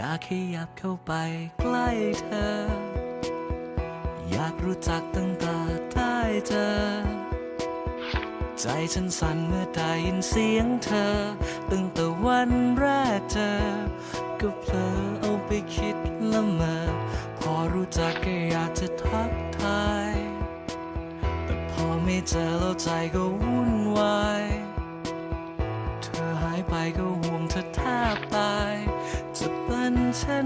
อยากขยับเข้าไปใกล้เธอ อยากรู้จักตั้งแต่ได้เจอ ใจฉันสั่นเมื่อได้ยินเสียงเธอ ตั้งแต่วันแรกเจอ ก็เพลอเอาไปคิดละเมอ พอรู้จักก็อยากจะทักทาย แต่พอไม่เจอแล้วใจก็วุ่น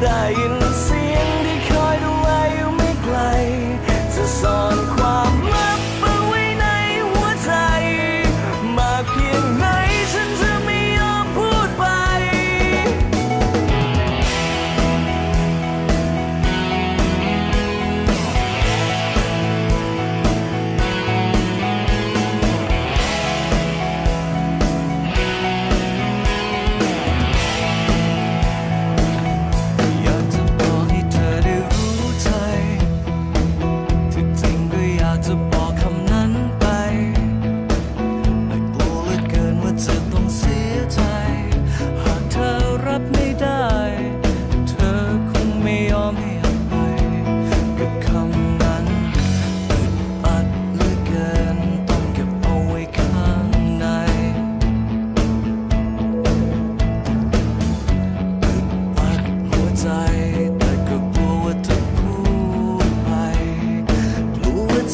ๆไ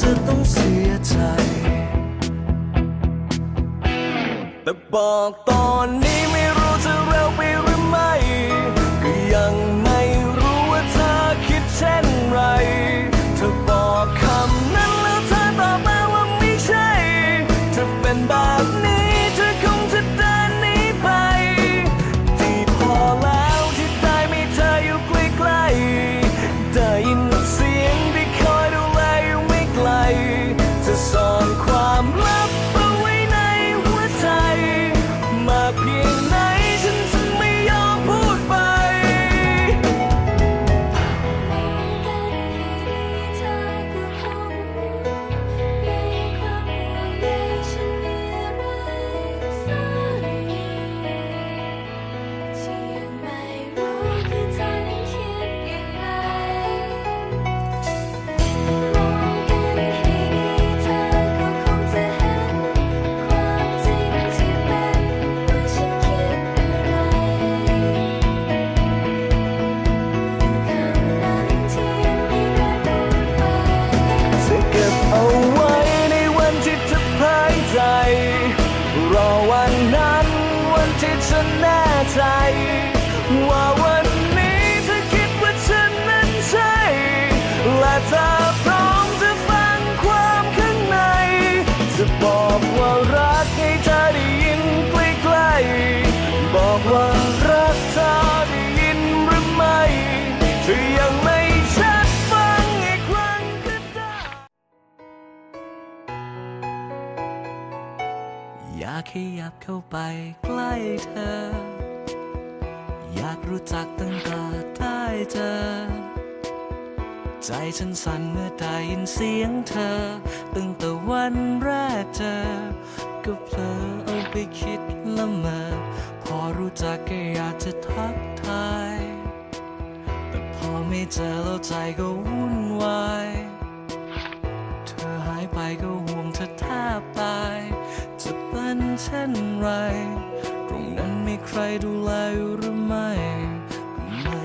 จะต้องเสียใจ แต่บอกตอนนี้ไม่รู้จะเร็วไป ใจ ว่าวันนี้เธอคิดว่าฉันนั้นใช่ และเธอพร้อมจะฟังความข้างใน จะบอกว่ารักให้เธอได้ยินใกล้ๆบอกว่ารักเธอได้ยินหรือไม่เธอยังไม่ชัดฟังอีกครั้งก็ได้ อยากขยับเข้าไปใกล้เธอ อยากรู้จักตั้งแต่ได้เจอ ใจฉันสั่นเมื่อได้ยินเสียงเธอ ตั้งแต่วันแรกเจอ ก็เพลอเอาไปคิดละเมอ พอรู้จักก็อยากจะทักทาย แต่พอไม่เจอแล้วใจก็วุ่นวาย เธอหายไปก็ห่วงเธอแทบตาย จะเป็นเช่นไร นั้นมีใครดูแลอยู่หรือไม่ก็ไม่